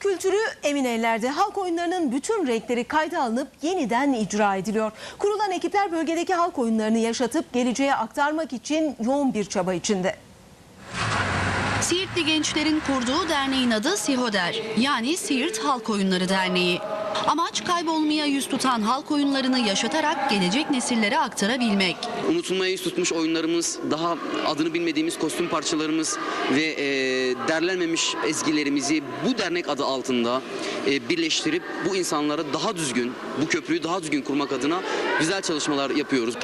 kültürü emin ellerde. Halk oyunlarının bütün renkleri kayda alınıp yeniden icra ediliyor. Kurulan ekipler bölgedeki halk oyunlarını yaşatıp geleceğe aktarmak için yoğun bir çaba içinde. Siirtli gençlerin kurduğu derneğin adı SİHODER yani Siirt Halk Oyunları Derneği. Amaç kaybolmaya yüz tutan halk oyunlarını yaşatarak gelecek nesillere aktarabilmek. unutulmaya yüz tutmuş oyunlarımız, daha adını bilmediğimiz kostüm parçalarımız ve e, derlenmemiş ezgilerimizi bu dernek adı altında e, birleştirip bu insanlara daha düzgün, bu köprüyü daha düzgün kurmak adına güzel çalışmalar yapıyoruz.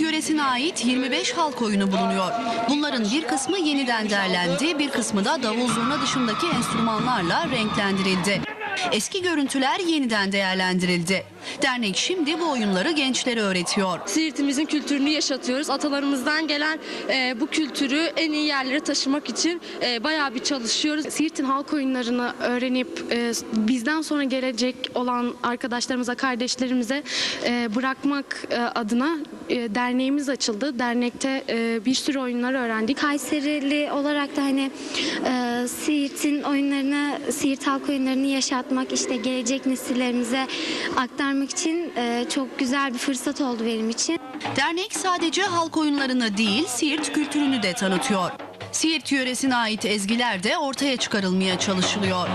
Yöresine ait 25 halk oyunu bulunuyor. Bunların bir kısmı yeniden derlendi, bir kısmı da davul zurna dışındaki enstrümanlarla renklendirildi. Eski görüntüler yeniden değerlendirildi. Dernek şimdi bu oyunları gençlere öğretiyor. Siirt'imizin kültürünü yaşatıyoruz. Atalarımızdan gelen e, bu kültürü en iyi yerlere taşımak için e, bayağı bir çalışıyoruz. Siirt'in halk oyunlarını öğrenip e, bizden sonra gelecek olan arkadaşlarımıza, kardeşlerimize e, bırakmak e, adına e, derneğimiz açıldı. Dernekte e, bir sürü oyunlar öğrendik. Kayserili olarak da hani e, Siirt'in oyunlarını, Siirt halk oyunlarını yaşatmak, işte gelecek nesillerimize aktarmak için e, çok güzel bir fırsat oldu benim için. Dernek sadece halk oyunlarını değil, Siirt kültürünü de tanıtıyor. Siirt yöresine ait ezgiler de ortaya çıkarılmaya çalışılıyor.